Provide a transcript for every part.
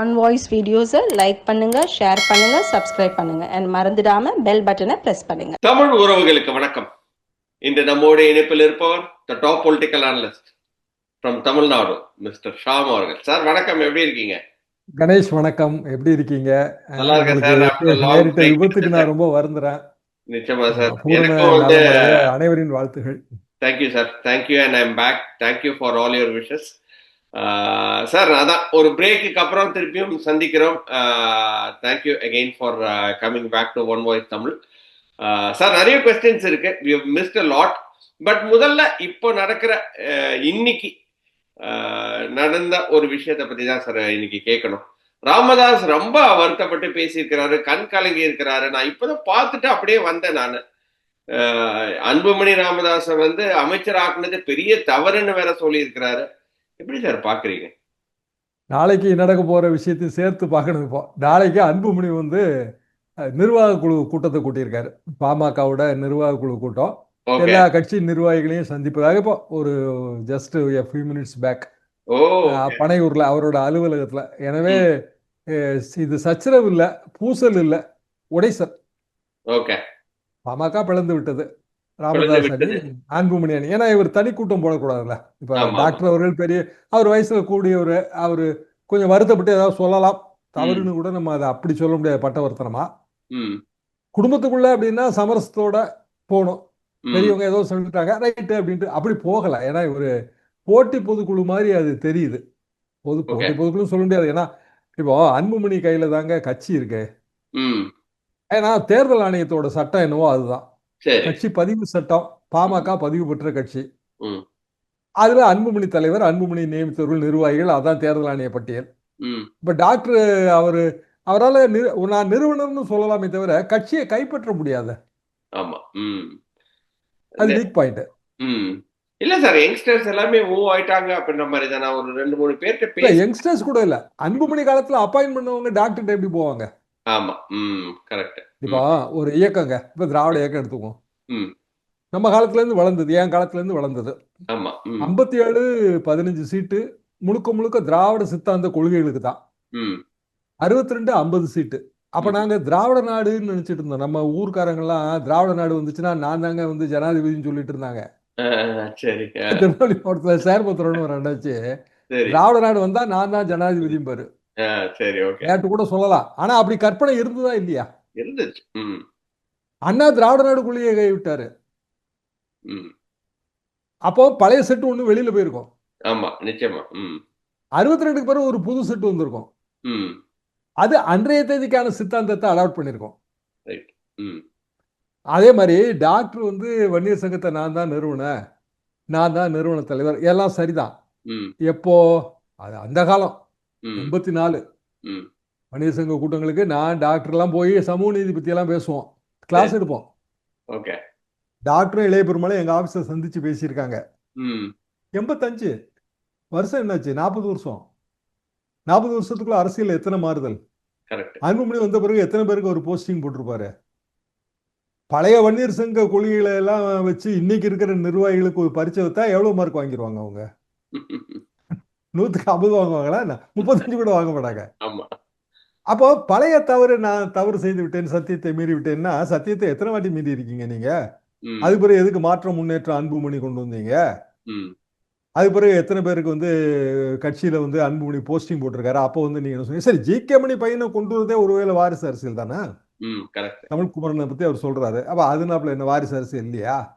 On voice வீடியோஸை like பண்ணுங்க share பண்ணுங்க சப்ஸ்கிரைப் பண்ணுங்க. அண்ட் மறந்துடாம பெல் பட்டனை பிரஸ் பண்ணுங்க. தமிழ் உறவுகளுக்கு வணக்கம். இன்று நம்மோடு இணைப்பில் இருப்பவர் the top political analyst from Tamil Nadu mister Sham அவர்கள். சார் வணக்கம். எப்படி இருக்கீங்க? கணேஷ் வணக்கம். எப்படி இருக்கீங்க? நல்லா இருக்கேன் விபத்துக்கு நான் ரொம்ப வருந்துறேன். நிச்சயமா சார் வந்து அனைவரின் வாழ்த்துகள். Thank you sir thank you and I'm back thank you for all your wishes sir அதான் ஒரு பிரேக்குக்கு அப்புறம் திருப்பியும் சந்திக்கிறோம். Thank you again for coming back to one voice Tamil sir நிறைய கொஸ்டின்ஸ் இருக்கு. We missed a lot but முதல்ல இப்போ நடக்கிற இன்னைக்கு நடந்த ஒரு விஷயத்தை பத்தி தான் சார் இன்னைக்கு கேட்கணும். ராமதாஸ் ரொம்ப வருத்தப்பட்டு பேசியிருக்கிறாரு கண் கலங்கி இருக்கிறாரு. நான் இப்பதான் பார்த்துட்டு அப்படியே வந்தேன் நான். அன்புமணி ராமதாஸை வந்து அமைச்சர் ஆக்குனது பெரிய தவறுன்னு வேற சொல்லியிருக்கிறாரு. எப்படி சார் பாக்குறீங்க? நாளைக்கு நடக்க போற விஷயத்தையும் சேர்த்து பார்க்கணும் இப்போ. நாளைக்கு அன்புமணி வந்து நிர்வாக குழு கூட்டத்தை கூட்டியிருக்காரு. பாமகவோட நிர்வாக குழு கூட்டம். எல்லா கட்சி நிர்வாகிகளையும் சந்திப்பதாக இப்போ ஒரு ஜஸ்ட் ஃபியூ மினிட்ஸ் பேக் பனையூர்ல அவரோட அலுவலகத்துல. எனவே இது சச்சரவு இல்ல பூசல் இல்ல உடைசல் ஓகே. பாமக பிளந்து விட்டது. ராமதாஸ் அணி. அன்புமணி அணி. ஏன்னா இவர் தனி கூட்டம் போடக்கூடாதுல்ல. இப்ப. டாக்டர் அவர்கள் பெரிய அவர் வயசுல கூடியவர் அவரு கொஞ்சம் வருத்தப்பட்டு ஏதாவது சொல்லலாம். தவறுன்னு கூட நம்ம அதை அப்படி சொல்ல முடியாது பட்டவர்த்தனமா ம். குடும்பத்துக்குள்ள அப்படின்னா சமரசத்தோட போகணும் ம், பெரியவங்க ஏதோ சொல்லிட்டாங்க ரைட்டு அப்படின்ட்டு அப்படி போகல. ஏன்னா இவரு போட்டி பொதுக்குழு மாதிரி அது தெரியுது. பொது போட்டி. பொதுக்குழு சொல்ல முடியாது. ஏன்னா இப்போ அன்புமணி கையில தாங்க கட்சி இருக்கு. ஏன்னா தேர்தல் ஆணையத்தோட சட்டம் என்னவோ அதுதான். கட்சி பதிவு சட்டம் பாமக பதிவு பெற்ற கட்சி. அதுல அன்புமணி தலைவர் அன்புமணி நியமித்தவர்கள் நிர்வாகிகள் அதான் தேர்தல் ஆணைய பட்டியல். இப்ப டாக்டர் அவரு அவரால் நான் நிறுவனர்னு சொல்லலாமே தவிர கட்சியை கைப்பற்ற முடியாது. ஆமா. அது வீக் பாயிண்ட் இல்ல சார் யங்ஸ்டர்ஸ் எல்லாமே மூவ் ஆயிட்டாங்க அப்படின்ற மாதிரி தான் ஒரு ரெண்டு மூணு பேர்கிட்ட யங்ஸ்டர்ஸ் கூட இல்ல. அன்புமணி காலத்துல அப்பாயின்ட் பண்ணவங்க டாக்டர் எப்படி போவாங்க? ஆமா. ம் கரெக்ட். இப்போ ஒரு இயக்கங்க. இப்ப திராவிட இயக்கம் எடுத்துக்குவோம். ம். நம்ம காலத்துல இருந்து வளர்ந்தது என் காலத்துல இருந்து வளர்ந்தது. ஆமா. ஐம்பத்தி ஏழு பதினஞ்சு சீட்டு முழுக்க முழுக்க திராவிட சித்தாந்த கொள்கைகளுக்கு தான். ம். அறுபத்தி ரெண்டு ஐம்பது சீட்டு. அப்ப. நாங்க திராவிட நாடுன்னு நினைச்சிட்டு இருந்தோம். நம்ம ஊர்க்காரங்கெல்லாம் திராவிட நாடு வந்துச்சுன்னா நான் தாங்க வந்து ஜனாதிபதினு சொல்லிட்டு இருந்தாங்க. சரி. திருநெல்வேலி மாவட்டத்துல சேர்பத்திரம்னு ரெண்டாச்சு திராவிட நாடு வந்தா நான் தான் ஜனாதிபதியும் பாரு சரி ஓகே கூட சொல்லலாம். ஆனா அப்படி கற்பனை இருந்ததா இல்லையா? இருந்துச்சு. அண்ணா திராவிட நாடுக்குள்ளேயே கை விட்டாரு ம். அப்போ பழைய செட்டு ஒண்ணு வெளியில போயிருக்கும். ஆமா நிச்சயமா. ம். அறுபத்தி ரெண்டுக்கு பிறகு ஒரு புது செட்டு வந்திருக்கும். அது அன்றைய தேதிக்கான சித்தாந்தத்தை அடாப்ட் பண்ணியிருக்கோம். ரைட் ம். அதே மாதிரி டாக்டர் வந்து வன்னியர் சங்கத்தை நான் தான் நிறுவனேன் நான் தான் நிறுவன தலைவர். எல்லாம் சரிதான். எப்போ? அது அந்த காலம். எண்பத்தி நாலு ம். வன்னியர் சங்க கூட்டங்களுக்கு நான் டாக்டர்லாம் போய் சமூக நீதி பற்றியெல்லாம் பேசுவோம். கிளாஸ் எடுப்போம். டாக்டரும் இளைய பெருமாளும் எங்கள் ஆஃபீஸில் சந்திச்சு பேசியிருக்காங்க. எண்பத்தஞ்சு. வருஷம் என்னாச்சு? நாற்பது வருஷம். நாற்பது வருஷத்துக்குள்ள அரசியல் எத்தனை மாறுதல்? அன்புமணி வந்த பிறகு எத்தனை பேருக்கு ஒரு போஸ்டிங் போட்டிருப்பாரு? பழைய வன்னியர் சங்க கொள்கைகளை எல்லாம் வச்சு இன்னைக்கு இருக்கிற நிர்வாகிகளுக்கு ஒரு பரிச்சை வைத்தா எவ்வளவு மார்க் வாங்கிடுவாங்க அவங்க? நூத்துக்கு ஐம்பது வாங்குவாங்களா என்ன? முப்பத்தஞ்சு கூட வாங்க மாட்டாங்க. ஆமா. அப்போ பழைய தவறு நான் தவறு செய்து விட்டேன் சத்தியத்தை மீறி விட்டேன்னா சத்தியத்தை எத்தனை வாட்டி மீறி இருக்கீங்க நீங்க? அது பிறகு எதுக்கு மாற்றம் முன்னேற்றம் அன்புமணி கொண்டு வந்தீங்க? அது பிறகு எத்தனை பேருக்கு வந்து கட்சியில வந்து அன்புமணி போஸ்டிங் போட்டிருக்காரு? அப்போ வந்து நீங்க என்ன சொன்னீங்க? சரி ஜி. கே. மணி பையனை கொண்டு வரதே ஒருவேளை வாரிசு அரசியல் தானே? தமிழ் குமரனை பத்தி அவர் சொல்றாரு. அப்ப அதனாப்புல என்ன வாரிசு அரசியல் இல்லையா?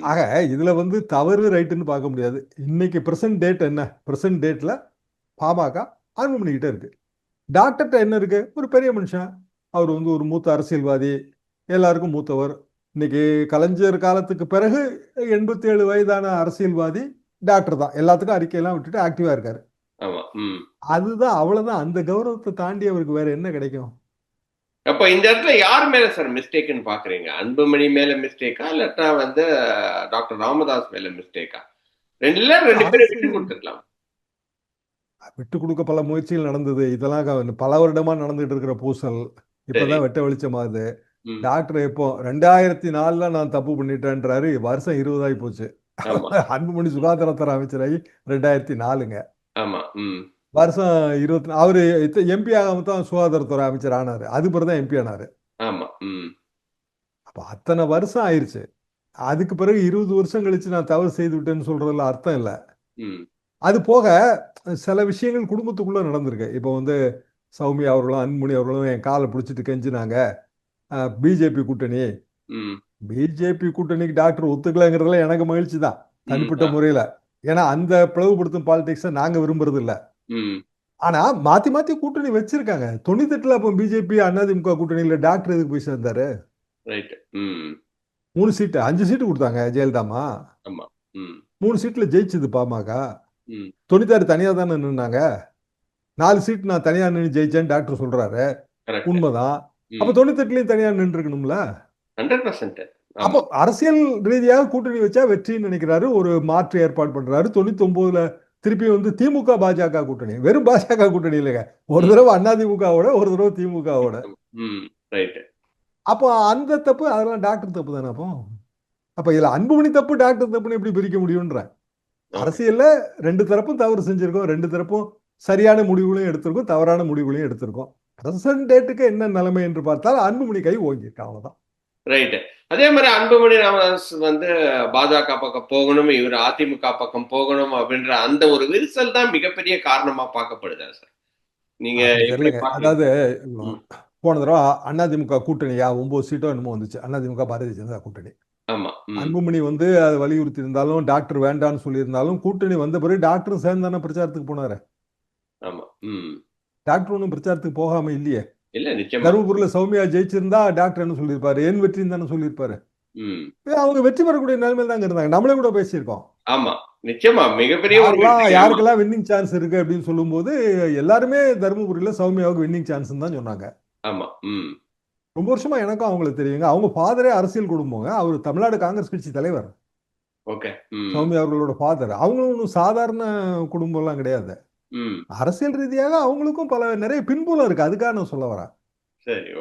ஆக இதுல வந்து தவறு ரைட்டுன்னு பார்க்க முடியாது. இன்னைக்கு பிரசன்ட் டேட் என்ன? பிரசன்ட் டேட்ல பாமக அன்புமணி கிட்ட இருக்கு. டாக்டர்கிட்ட என்ன இருக்கு? ஒரு பெரிய மனுஷன். அவர் வந்து ஒரு மூத்த அரசியல்வாதி. எல்லாருக்கும் மூத்தவர். இன்னைக்கு கலைஞர் காலத்துக்கு பிறகு எண்பத்தி ஏழு வயதான அரசியல்வாதி டாக்டர் தான். எல்லாத்துக்கும் அறிக்கையெல்லாம் விட்டுட்டு ஆக்டிவா இருக்காரு. அதுதான் அவ்வளவுதான் அந்த கௌரவத்தை தாண்டி அவருக்கு வேற என்ன கிடைக்கும்? அப்ப இந்த இடத்துல யார் மேல சார் மிஸ்டேக்னு பாக்குறீங்க? அன்புமணி மேல மிஸ்டேக்கா இல்லாட்டா வந்து டாக்டர் ராமதாஸ் மேல மிஸ்டேக்கா ரெண்டுல ரெண்டு பேரும் விட்டு கொடுத்துருக்கலாம். விட்டு கொடுக்க பல முயற்சிகள் நடந்தது. இதெல்லாம் பல வருடமா நடந்துட்டு இருக்கிற பூசல் இப்பதான் வெட்ட வெளிச்சமாகுது. டாக்டர் இப்போ ரெண்டாயிரத்தி நாலுல நான் தப்பு பண்ணிட்டேன்றாரு. வருஷம் இருபதாயி போச்சு. அன்புமணி சுகாதாரத்துறை அமைச்சராகி ரெண்டாயிரத்தி நாலுங்க ஆமா வருஷம் இருபத்தி அவரு எம்பி ஆகாம தான் சுகாதாரத்துறை அமைச்சர் ஆனாரு. அது பிறகு தான் எம்பி ஆனாரு. ஆமா அப்ப அத்தனை வருஷம் ஆயிருச்சு. அதுக்கு பிறகு இருபது வருஷம் கழிச்சு நான் தவறு செய்து விட்டேன்னு சொல்றதுல அர்த்தம் இல்லை. அது போக சில விஷயங்கள் குடும்பத்துக்குள்ள நடந்திருக்கு. இப்போ வந்து சௌமியா அவர்களும் அன்புமணி அவர்களும் என் காலை பிடிச்சிட்டு கெஞ்சினாங்க. பிஜேபி கூட்டணி. பிஜேபி கூட்டணிக்கு டாக்டர் ஒத்துக்கலைங்கிறதுல எனக்கு மகிழ்ச்சி தான் தனிப்பட்ட முறையில. ஏன்னா அந்த பிளவுபடுத்தும் பாலிடிக்ஸை நாங்க விரும்புறது இல்ல. ஆனா மாத்தி மாத்தி கூட்டணி வச்சிருக்காங்க. தொண்ணூத்தெட்டுல அப்போ பிஜேபி அதிமுக கூட்டணியில டாக்டர் எதுக்கு போய் சேர்ந்தாரு? மூணு சீட்டு அஞ்சு சீட்டு கொடுத்தாங்க ஜெயலலிதாமா? மூணு சீட்ல ஜெயிச்சது பாமக. தொண்ணூத்தாறு தனியா தானே நின்னாங்க. நாலு சீட் நான் தனியா நின்று ஜெயிச்சேன்னு டாக்டர் சொல்றாரு. உண்மைதான். அப்ப தொண்ணூத்தெட்டுலயும் தனியா நின்று இருக்கணும்ல அப்போ அரசியல் ரீதியாக கூட்டணி வச்சா வெற்றின்னு நினைக்கிறாரு. ஒரு மாற்று ஏற்பாடு பண்றாரு. தொண்ணூத்தி ஒன்பதுல திருப்பி வந்து திமுக பாஜக கூட்டணி. வெறும் பாஜக கூட்டணி இல்லைங்க. ஒரு தடவை அதிமுகவோட ஒரு தடவை திமுகவோட. அப்போ அந்த தப்பு அதெல்லாம் டாக்டர் தப்பு தானே அப்போ? அப்ப இதுல அன்புமணி தப்பு டாக்டர் தப்புன்னு எப்படி பிரிக்க முடியும்ன்ற? அரசியல்ல ரெண்டு தரப்பும் தவறு செஞ்சிருக்கோம். ரெண்டு தரப்பும் சரியான முடிவுகளையும் எடுத்திருக்கோம் தவறான முடிவுகளையும் எடுத்திருக்கோம். பிரசன்ட் டேட்டுக்கு என்ன நிலைமை என்று பார்த்தால் அன்புமணி கை ஓங்கியிருக்கு. அவ்வளவுதான். ரைட் அதே மாதிரி அன்புமணி ராமதாஸ் வந்து பாஜக பக்கம் போகணும் இவர் அதிமுக பக்கம் போகணும் அப்படின்ற அந்த ஒரு விரிசல் தான் மிகப்பெரிய காரணமா பார்க்கப்படுதா சார். நீங்க? அதாவது. போன தடவை அதிமுக கூட்டணியா ஒன்பது சீட்டோ என்னமோ வந்துச்சு. அதிமுக பாரதிய ஜனதா கூட்டணி. அன்புமணி வந்து அதை வலியுறுத்தி இருந்தாலும் டாக்டர் வேண்டான்னு சொல்லியிருந்தாலும் கூட்டணி வந்த பிறகு டாக்டர் சேர்ந்தானே பிரச்சாரத்துக்கு போனாரு. டாக்டர் ஒன்றும் பிரச்சாரத்துக்கு போகாம இல்லையே. இல்ல நிச்சயமா. தருமபுரியில சௌமியா ஜெயிச்சிருந்தா டாக்டர் என்ன சொல்லியிருப்பாரு? என் வெற்றின்னு தானே சொல்லியிருப்பாரு. அவங்க வெற்றி பெறக்கூடிய நிலைமையில தாங்க இருந்தாங்க. நம்மளே கூட பேசியிருக்கோம். ஆமா. நிச்சயமா மிகப்பெரிய. யாருக்கெல்லாம் வின்னிங் சான்ஸ் இருக்கு அப்படின்னு சொல்லும்போது எல்லாருமே தருமபுரியில சௌமியாவுக்கு வின்னிங் சான்ஸ் தான் சொன்னாங்க. ஆமா ம். ரொம்ப வருஷமா எனக்கும் அவங்களுக்கு தெரியுங்க. அவங்க ஃபாதரே அரசியல் குடும்பங்க. அவர் தமிழ்நாடு காங்கிரஸ் கட்சி தலைவர். ஓகே சௌமியா அவர்களோட ஃபாதர் அவங்களும் சாதாரண குடும்பம்லாம் கிடையாது. அரசியல் ரீதியாக அவங்களுக்கும் பல நிறைய பின்புலம் இருக்கு. அதுக்காக நான் சொல்ல வரேன்.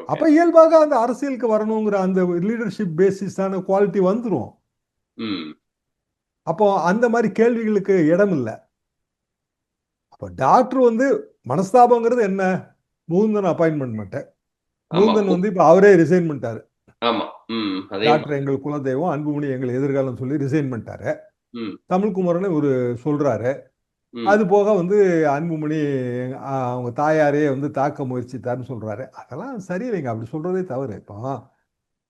அப்ப இயல்பாக அந்த அரசியலுக்கு வரணுங்கிற அந்த லீடர்ஷிப் பேசிஸான குவாலிட்டி வந்துரும். ம். அப்போ அந்த மாதிரி கேள்விகளுக்கு இடம் இல்லை. அப்போ டாக்டர் வந்து மனஸ்தாபங்கிறது என்ன? முகுந்தன் அப்பாயின்மெண்ட் மட்டும். முகுந்தன் வந்து இப்போ அவரே ரிசைன் பண்ணிட்டாரு. டாக்டர் எங்கள் குலதெய்வம் அன்புமணி எங்கள் எதிர்காலம் சொல்லி ரிசைன் பண்ணிட்டாரு. தமிழ்குமரன் ஒரு சொல்றாரு. அது போக வந்து அன்புமணி அவங்க தாயாரே வந்து தாக்க முயற்சித்தாருன்னு சொல்றாரு. அதெல்லாம் சரியில்லைங்க. அப்படி சொல்றதே தவறு. இப்போ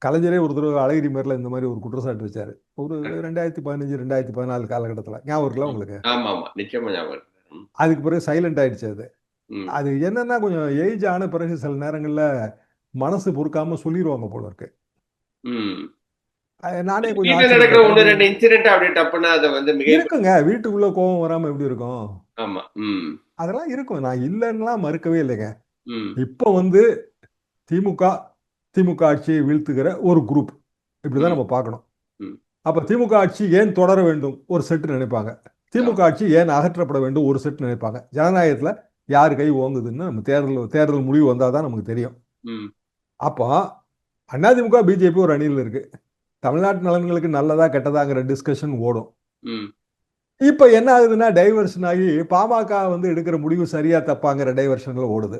கலைஞரே ஒரு தடவை அழகிரி மேரில் இந்த மாதிரி ஒரு குற்றச்சாட்டு வச்சாரு. ஒரு ரெண்டாயிரத்தி பதினஞ்சு ரெண்டாயிரத்தி பதினாலு காலகட்டத்தில். ஞாபகம் இருக்குல்ல உங்களுக்கு? அதுக்கு பிறகு சைலண்ட் ஆயிடுச்சு அது. அது என்னன்னா கொஞ்சம் ஏஜ் ஆன பிறகு சில நேரங்கள்ல மனசு பொறுக்காம சொல்லிடுவாங்க போல இருக்கு. நானே கொஞ்சம் நடக்கிற ஆச்சரியப்பட்டேன். ரெண்டு இன்சிடென்ட் அப்படியே டப்புன்னு அதை வந்து இருக்குங்க. வீட்டுக்குள்ள கோபம் வராம எப்படி இருக்கும்? ஆமா. அதெல்லாம் இருக்கும். நான் இல்லைன்னுலாம் மறுக்கவே இல்லைங்க. இப்போ வந்து திமுக திமுக ஆட்சியை வீழ்த்துகிற ஒரு குரூப் இப்படிதான். நம்ம பார்க்கணும். அப்ப திமுக ஆட்சி ஏன் தொடர வேண்டும்? ஒரு செட்டு நினைப்பாங்க. திமுக ஆட்சி ஏன் அகற்றப்பட வேண்டும்? ஒரு செட் நினைப்பாங்க. ஜனநாயகத்துல யார் கை ஓங்குதுன்னு நம்ம தேர்தல் தேர்தல் முடிவு வந்தால் தான் நமக்கு தெரியும். அப்போ அதிமுக பிஜேபி ஒரு அணியில் இருக்கு. தமிழ்நாட்டு நலன்களுக்கு நல்லதா கெட்டதாங்கிற டிஸ்கஷன் ஓடும். இப்போ என்ன ஆகுதுன்னா டைவர்ஷன் ஆகி பாமக வந்து எடுக்கிற முடிவு சரியா தப்பாங்கிற டைவர்ஷன்ல ஓடுது.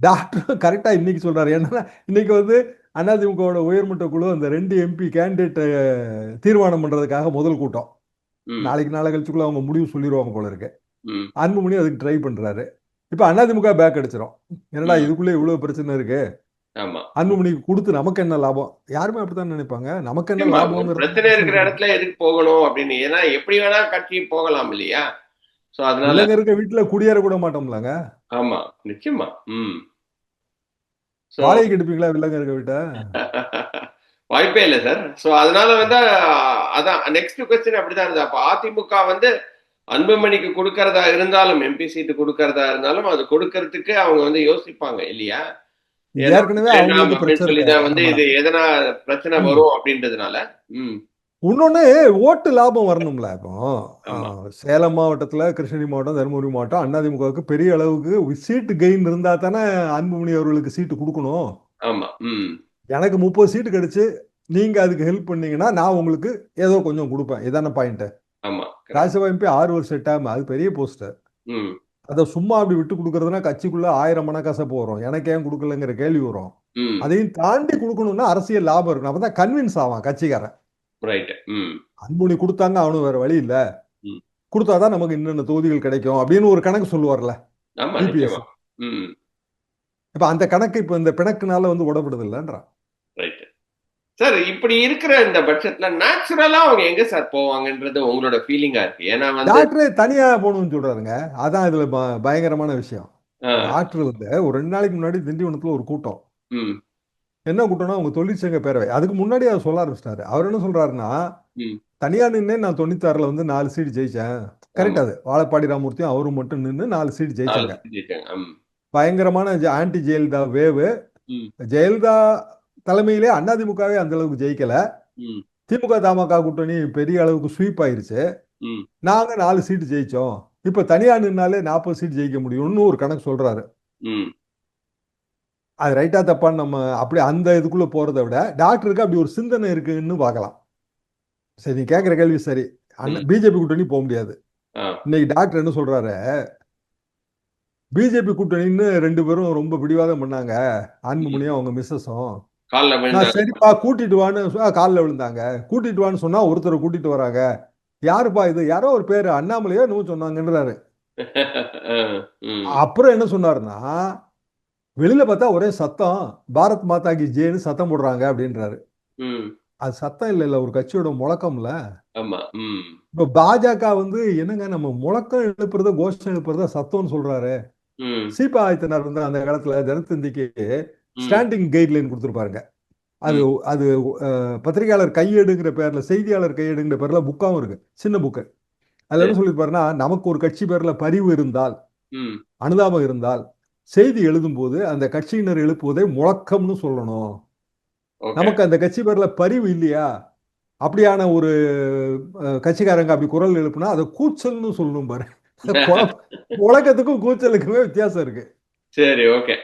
டாக்டர் கரெக்டா இன்னைக்கு சொல்றாரு. என்னன்னா இன்னைக்கு வந்து அதிமுகவோட உயர்மட்ட குழு அந்த ரெண்டு எம்பி கேண்டிடேட் தீர்மானம் பண்றதுக்காக முதல் கூட்டம். நாளைக்கு நாளை கழிச்சுக்குள்ள அவங்க முடிவு சொல்லிடுவாங்க போல இருக்கு. அன்புமணி அதுக்கு ட்ரை பண்றாரு. இப்ப அதிமுக பேக் அடிச்சிடும் என்னடா. இதுக்குள்ள இவ்வளவு பிரச்சனை இருக்கு? அன்புமணிக்கு கொடுத்து நமக்கு என்ன லாபம்? யாருமே அப்படித்தான் நினைப்பாங்க. நமக்கு என்ன லாபம் பிரச்சனை இருக்கிற இடத்துல எதுக்கு போகணும் அப்படின்னு? ஏன்னா எப்படி வேணா கட்சி போகலாம் இல்லையா? சோ அதனால இளைஞருக்கு வீட்டுல குடியேற கூட மாட்டோம்லங்க. ஆமா நிச்சயமா. ம். So, வாடகைக்கு எடுப்பீங்களா வில்லங்க வீட்டை? வாய்ப்பே இல்லை சார் ஸோ அதனால வந்து அதான் நெக்ஸ்ட் கொஸ்டின் அப்படிதான் இருந்தது. அப்போ அதிமுக வந்து அன்புமணிக்கு கொடுக்கறதா இருந்தாலும் எம்பி சீட்டு கொடுக்கறதா இருந்தாலும் அது கொடுக்கறதுக்கு அவங்க வந்து யோசிப்பாங்க இல்லையா? ஏற்கனவே அவங்களுக்கு பிரச்சனை வந்து. இது எதனா பிரச்சனை. வரும் அப்படின்றதுனால இன்னொன்னு ஓட்டு லாபம் வரணும்ல இப்போ. சேலம் மாவட்டத்துல கிருஷ்ணகிரி மாவட்டம் தருமபுரி மாவட்டம் அதிமுகவுக்கு பெரிய அளவுக்கு சீட்டு கெயின் இருந்தா தானே அன்புமணி அவர்களுக்கு சீட்டு கொடுக்கணும். எனக்கு முப்பது சீட்டு கிடைச்சு நீங்க அதுக்கு ஹெல்ப் பண்ணீங்கன்னா நான் உங்களுக்கு ஏதோ கொஞ்சம் கொடுப்பேன். இதான பாயிண்ட் ராஜ்யசபா எம்பி ஆறு வருஷம் டேம் அது பெரிய போஸ்ட் ம். அதை சும்மா அப்படி விட்டு கொடுக்கறதுனா கட்சிக்குள்ள ஆயிரம் மனக்கசப்பு வரும். எனக்கு ஏன் கொடுக்கலங்கிற கேள்வி வரும். அதையும் தாண்டி கொடுக்கணும்னா அரசியல் லாபம் இருக்கணும். அப்பதான் கன்வின்ஸ் ஆவான் கட்சிக்காரன். அன்புமணி கொடுத்தாங்க அவனும் வேற வழி இல்ல. கொடுத்தாதான் நமக்கு இன்னென்ன தொகுதிகள் கிடைக்கும் அப்படின்னு ஒரு கணக்கு சொல்லுவார்ல. இப்ப அந்த கணக்கு இப்ப இந்த பிணக்குனால வந்து உடப்படுது இல்லன்றான். சார் இப்படி இருக்கிற இந்த பட்சத்துல நேச்சுரலா அவங்க எங்க சார் போவாங்கன்றது உங்களோட ஃபீலிங்கா இருக்கு. ஏன்னா வந்து டாக்டரே தனியா போகணும்னு சொல்றாருங்க. அதான் இதுல பயங்கரமான விஷயம். டாக்டர் வந்து ஒரு ரெண்டு நாளைக்கு முன்னாடி திண்டிவனத்துல ஒரு கூட்டம். என்ன கூட்டம்னா அவங்க தொழிற்சங்க பேரவை. அதுக்கு முன்னாடி அவர் சொல்ல ஆரம்பிச்சிட்டாரு. அவர் என்ன சொல்றாருன்னா. தனியா நின்னே நான் தொண்ணூத்தாறுல வந்து நாலு சீட் ஜெயிச்சேன். கரெக்ட் அது. வாழப்பாடி ராமூர்த்தியும் அவரும் மட்டும் நின்னு நாலு சீட் ஜெயிச்சாங்க. பயங்கரமான ஆன்டி ஜெயலலிதா வேவு. ஜெயலலிதா தலைமையிலே அதிமுகவே அந்த அளவுக்கு ஜெயிக்கல. திமுக தமாக கூட்டணி பெரிய அளவுக்கு ஸ்வீப் ஆயிருச்சு. நாங்க நாலு சீட் ஜெயிச்சோம். இப்ப தனியா நின்னாலே நாற்பது சீட் ஜெயிக்க முடியும்னு ஒரு கணக்கு சொல்றாரு. அது ரைட்டா தப்பான்னு நம்ம அப்படி அந்த இதுக்குள்ள போறதை விட டாக்டருக்கு அப்படி ஒரு சிந்தனை இருக்குன்னு பார்க்கலாம். சரி நீ கேட்குற கேள்வி சரி. பிஜேபி கூட்டணி போக முடியாது. இன்னைக்கு டாக்டர் என்ன சொல்றாரு? பிஜேபி கூட்டணின்னு ரெண்டு பேரும் ரொம்ப பிடிவாதம் பண்ணாங்க. அன்புமணியும் அவங்க மிஸ்ஸஸும் கால்ல சரிப்பா கூட்டிட்டு வான்னு கால்ல விழுந்தாங்க. கூட்டிட்டு வான்னு சொன்னா ஒருத்தரை கூட்டிட்டு வராங்க. யாருப்பா இது? யாரோ ஒரு பேரு அண்ணாமலையோ என்னவோ சொன்னாங்கன்றாரு. அப்புறம் என்ன சொன்னாருன்னா வெளியில பார்த்தா ஒரே சத்தம் பாரத் மாதா கி ஜேன்னு சத்தம் போடுறாங்க அப்படின்றாரு. அது சத்தம் இல்ல இல்ல ஒரு கட்சியோட முழக்கம்ல. இப்ப பாஜக வந்து என்னங்க நம்ம முழக்கம் எழுப்புறத கோஷம் எழுப்புறத சத்தம்னு சொல்றாரு. சீபா ஆதித்தனார் வந்து அந்த காலத்துல தினத்தந்திக்கு. ஸ்டாண்டிங் கைட்லைன் கொடுத்துருப்பாருங்க அது அது பத்திரிகையாளர் கையேடுங்கிற பேர்ல செய்தியாளர் கையேடுங்கிற பேர்ல புக்காவும் இருக்கு. சின்ன புக்கு. அதுல என்ன சொல்லியிருப்பாருன்னா நமக்கு ஒரு கட்சி பேர்ல பரிவு இருந்தால் அனுதாபம் இருந்தால் செய்தி எழுதும்போது அந்த கட்சியினர் எழுப்புவதை முழக்கம்னு சொல்லணும். நமக்கு அந்த கட்சி பேர்ல பரிவு இல்லையா? அப்படியான ஒரு கட்சிக்காரங்க அப்படி குரல் எழுப்புனா அதை கூச்சல்னு சொல்லணும் பாரு. முழக்கத்துக்கும் கூச்சலுக்குமே வித்தியாசம் இருக்கு. சரி ஓகே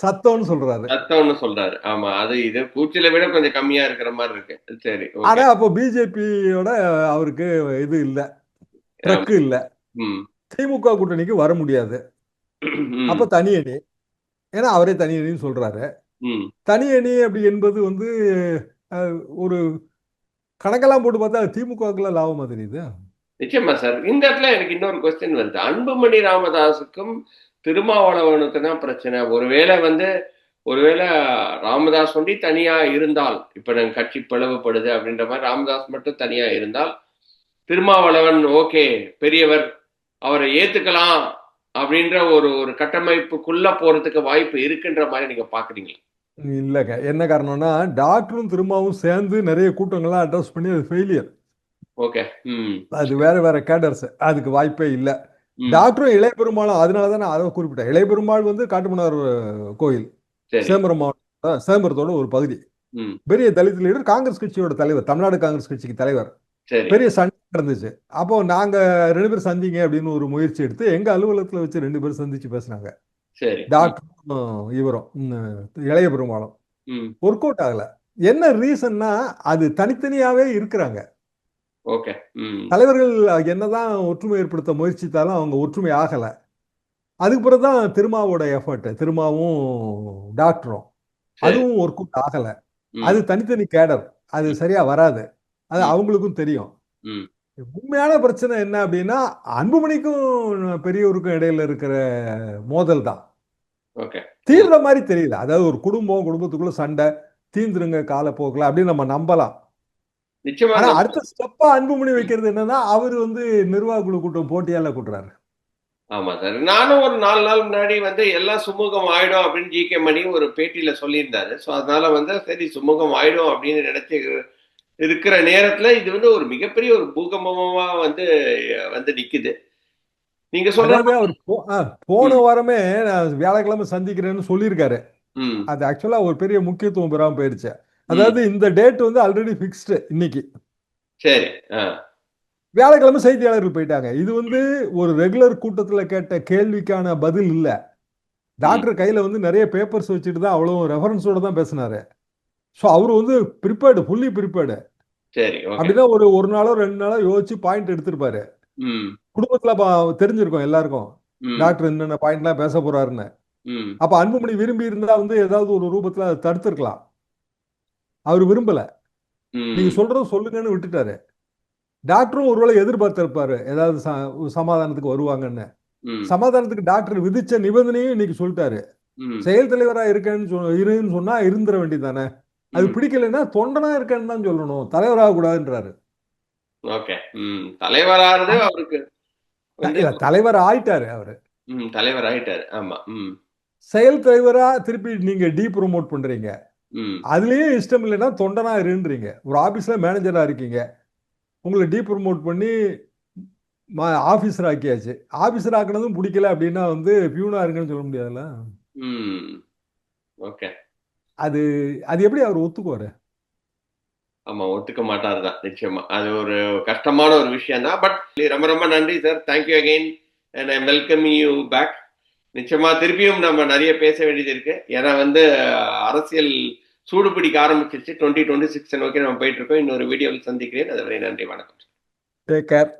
சத்தம்னு சொல்றாரு. சத்தம்னு சொல்றாரு. ஆமா அது இது கூச்சில விட கொஞ்சம் கம்மியா இருக்கிற மாதிரி இருக்கு. சரி ஆனா அப்போ பிஜேபியோட அவருக்கு இது இல்ல. ட்ரக்கு இல்ல. திமுக கூட்டணிக்கு வர முடியாது. அப்ப தனி அணி ஏன்னா அவரே தனி அணின்னு சொல்றாரு. தனி அணி அப்படி என்பது வந்து ஒரு கணக்கெல்லாம் போட்டு பார்த்தா திமுகவுக்குலாம் லாபமா தெரியுது நிச்சயமா சார் இந்த இடத்துல எனக்கு இன்னொரு கொஸ்டின் வருது. அன்புமணி ராமதாஸுக்கும் திருமாவளவனுக்கு தான் பிரச்சனை. ஒருவேளை வந்து ஒருவேளை ராமதாஸ் ஒண்டி தனியா இருந்தால் இப்ப நாங்க கட்சி பிளவுபடுது அப்படின்ற மாதிரி ராமதாஸ் மட்டும் தனியா இருந்தால் திருமாவளவன் ஓகே பெரியவர் அவரை ஏத்துக்கலாம் அப்படின்ற ஒரு ஒரு கட்டமைப்புக்குள்ள போறதுக்கு வாய்ப்பு இருக்குன்ற மாதிரி நீங்க பாக்குறீங்களா? இல்லைங்க. என்ன காரணம்னா டாக்டரும் திரும்பவும் சேர்ந்து நிறைய கூட்டங்கள்லாம் அட்ரஸ் பண்ணி அது ஃபெயிலியர் ஓகே. அது வேற வேற கேடர்ஸ் அதுக்கு வாய்ப்பே இல்லை. டாக்டரும் இளைய பெருமாளும் அதனால தான் நான் அதை குறிப்பிட்டேன். இளைய பெருமாள் வந்து காட்டுமன்னார் கோயில். சேம்பரம் மாவட்டம் சேம்பரத்தோட ஒரு பகுதி. பெரிய தலித் லீடர் காங்கிரஸ் கட்சியோட தலைவர் தமிழ்நாடு காங்கிரஸ் கட்சிக்கு தலைவர். பெரிய சண்டை நடந்துச்சு. அப்போ நாங்க ரெண்டு பேரும் சந்திங்க அப்படின்னு ஒரு முயற்சி எடுத்து எங்க அலுவலகத்துல வச்சு ரெண்டு பேரும் சந்திச்சு பேசுனாங்க. டாக்டரும் இவரும் இளைய பெருமாளும் ஒர்க் அவுட் ஆகல. என்ன ரீசன்னா அது தனித்தனியாவே இருக்கிறாங்க. தலைவர்கள் என்னதான் ஒற்றுமை ஏற்படுத்த முயற்சித்தாலும் அவங்க ஒற்றுமை ஆகல. அதுக்கு பிறகுதான் திருமாவோட எஃபர்ட் திருமாவும் டாக்டரும் அதுவும் ஒர்க் அவுட் ஆகல. அது தனித்தனி கேடர் அது சரியா வராது. அது. அவங்களுக்கும் தெரியும். உண்மையான பிரச்சனை என்ன அப்படின்னா அன்புமணிக்கும் பெரியவருக்கும் இடையில இருக்கிற மோதல் தான். ஓகே. தீர்ற மாதிரி தெரியல. அதாவது ஒரு குடும்பம் குடும்பத்துக்குள்ள சண்டை தீந்துருங்க காலப்போக்கில் அப்படின்னு நம்ம நம்பலாம். நிச்சயமா அடுத்த ஸ்டெப்பா அன்புமணி வைக்கிறது என்னன்னா அவர் வந்து நிர்வாக குழு கூட்டம் போட்டியால கூட்டுறாரு. ஆமா சார். நானும் ஒரு நாலு நாள் முன்னாடி வந்து எல்லாம் சுமூகம் ஆயிடும் அப்படின்னு ஜி. கே. மணி ஒரு பேட்டியில சொல்லியிருந்தாரு. ஸோ அதனால வந்து சரி சுமூகம் ஆயிடும் அப்படின்னு நினைச்சு இருக்கிற நேரத்துல இது வந்து ஒரு மிகப்பெரிய ஒரு பூகம்பமா வந்து வந்து நிக்குது. நீங்க சொல்ற அதாவது அவர் போ- ஆ, போன வாரமே நான் வியாழக்கிழமை சந்திக்கிறேன்னு சொல்லியிருக்காரு. அது ஆக்சுவலா ஒரு பெரிய முக்கியத்துவம் பெறாம போயிடுச்சு. அதாவது இந்த டேட் வந்து ஆல்ரெடி ஃபிக்ஸ்டு இன்னைக்கு. சரி வியாழக்கிழமை செய்தியாளர்கள் போயிட்டாங்க. இது வந்து ஒரு ரெகுலர் கூட்டத்துல கேட்ட கேள்விக்கான பதில் இல்ல. டாக்டர் கையில வந்து நிறைய பேப்பர்ஸ் வச்சுட்டு தான் அவ்வளோ ரெஃபரன்ஸோட தான் பேசினாரு. ஸோ அவர் வந்து ப்ரிப்பேர்டு ஃபுல்லி ப்ரிப்பேர்டு அப்படின்னா ஒரு ஒரு நாளோ ரெண்டு நாளோ யோசிச்சு பாயிண்ட் எடுத்திருப்பாரு. குடும்பத்துல தெரிஞ்சிருக்கும் எல்லாருக்கும். டாக்டர் என்னென்ன பாயிண்ட்லாம் பேச போறாருன்னு. அப்ப அன்புமணி விரும்பி இருந்தா வந்து ஏதாவது ஒரு ரூபத்துல தடுத்திருக்கலாம். அவர் விரும்பல. நீங்க சொல்றது சொல்லுங்கன்னு விட்டுட்டாரு. டாக்டரும் ஒருவேளை எதிர்பார்த்திருப்பாரு ஏதாவது சமாதானத்துக்கு வருவாங்கன்னு. சமாதானத்துக்கு டாக்டர் விதிச்ச நிபந்தனையும் இன்னைக்கு சொல்லிட்டாரு. செயல் தலைவரா இருக்கேன்னு இருன்னு சொன்னா இருந்துட வேண்டியதானே அது. பிடிக்கலைன்னா தொண்டனா இருக்கேன்னு தான் சொல்லணும். தலைவராக கூடாதுன்றாரு. தலைவரானது அவருக்கு தலைவர் ஆயிட்டாரு அவரு. தலைவர் ஆயிட்டாரு. ஆமா. செயல் தலைவரா திருப்பி நீங்க டீ ப்ரோமோட் பண்றீங்க. அதுலயே இஷ்டம் இல்லைன்னா தொண்டனா இருன்றீங்க. ஒரு ஆபீஸ்ல மேனேஜரா இருக்கீங்க. உங்களை டீ ப்ரோமோட் பண்ணி ஆபீசர் ஆக்கியாச்சு. ஆபீசர் ஆக்கினதும் பிடிக்கல அப்படின்னா வந்து பியூனா இருக்குன்னு சொல்ல முடியாதுல்ல? ஓகே. அது அது எப்படி அவர் ஒத்துக்குவாரு? ஆமா ஒத்துக்க மாட்டாரு தான் நிச்சயமா. அது ஒரு கஷ்டமான ஒரு விஷயம் தான் பட் ரொம்ப ரொம்ப நன்றி sir thank you again and I welcome you back நிச்சயமா திருப்பியும் நம்ம நிறைய பேச வேண்டியது இருக்கு. ஏன்னா வந்து அரசியல் சூடு பிடிக்க ஆரம்பிச்சிருச்சு. டுவெண்ட்டி டுவெண்ட்டி சிக்ஸ் நோக்கி நம்ம போயிட்டு இருக்கோம். இன்னொரு வீடியோவில் சந்திக்கிறேன். அதுவரை நன்றி வணக்கம். Take care